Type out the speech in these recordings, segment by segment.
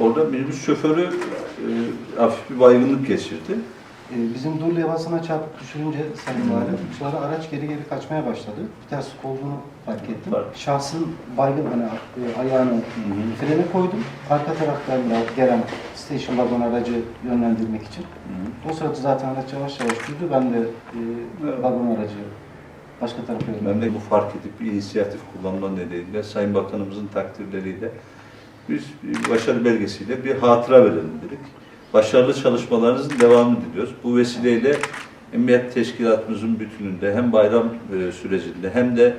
Orada minibüs şoförü e, hafif bir baygınlık geçirdi. Ee, Bizim dur levhasına çarpıp düşürünce Sayın Valim, sonra araç geri geri kaçmaya başladı. Bir terslik olduğunu fark ettim. Fark. Şahsın baygın hani e, ayağını frene koydum. Arka taraftan da gelen station wagon aracı yönlendirmek için. O sırada zaten araç yavaş yavaş durdu. Ben de e, Evet. vagon aracı başka tarafa Ben yönlendirdim. de bu fark edip bir inisiyatif kullanma nedeniyle Sayın Bakanımızın takdirleriyle biz bir başarı belgesiyle bir hatıra verelim dedik. Başarılı çalışmalarınızın devamını diliyoruz. Bu vesileyle Emniyet Teşkilatımızın bütününde hem bayram e, sürecinde hem de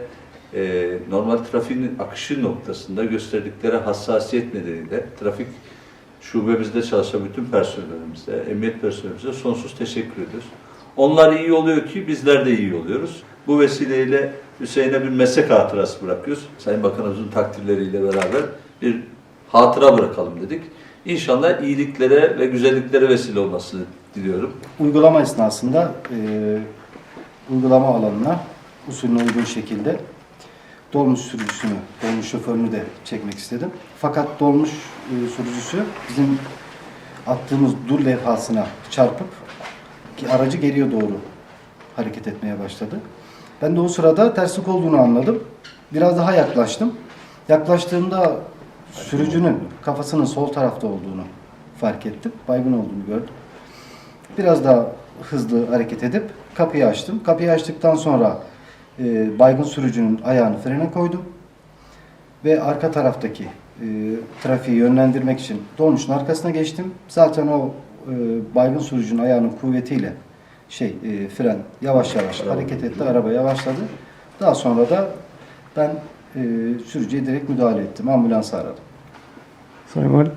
e, normal trafiğin akışı noktasında gösterdikleri hassasiyet nedeniyle trafik şubemizde çalışan bütün personelimize, emniyet personelimize sonsuz teşekkür ediyoruz. Onlar iyi oluyor ki bizler de iyi oluyoruz. Bu vesileyle Hüseyin'e bir meslek hatırası bırakıyoruz. Sayın Bakanımızın takdirleriyle beraber bir hatıra bırakalım dedik. İnşallah iyiliklere ve güzelliklere vesile olmasını diliyorum. Uygulama esnasında e, uygulama alanına usulüne uygun şekilde dolmuş sürücüsünü, dolmuş şoförünü de çekmek istedim. Fakat dolmuş e, sürücüsü bizim attığımız dur levhasına çarpıp ki aracı geriye doğru hareket etmeye başladı. Ben de o sırada terslik olduğunu anladım. Biraz daha yaklaştım. Yaklaştığımda sürücünün kafasının sol tarafta olduğunu fark ettim. Baygın olduğunu gördüm. Biraz daha hızlı hareket edip kapıyı açtım. Kapıyı açtıktan sonra e, baygın sürücünün ayağını frene koydum. Ve arka taraftaki e, trafiği yönlendirmek için dolmuşun arkasına geçtim. Zaten o e, baygın sürücünün ayağının kuvvetiyle şey e, fren yavaş yavaş hareket etti. Araba yavaşladı. Daha sonra da ben e, sürücüye direkt müdahale ettim. Ambulansı aradım. Sayın Valim,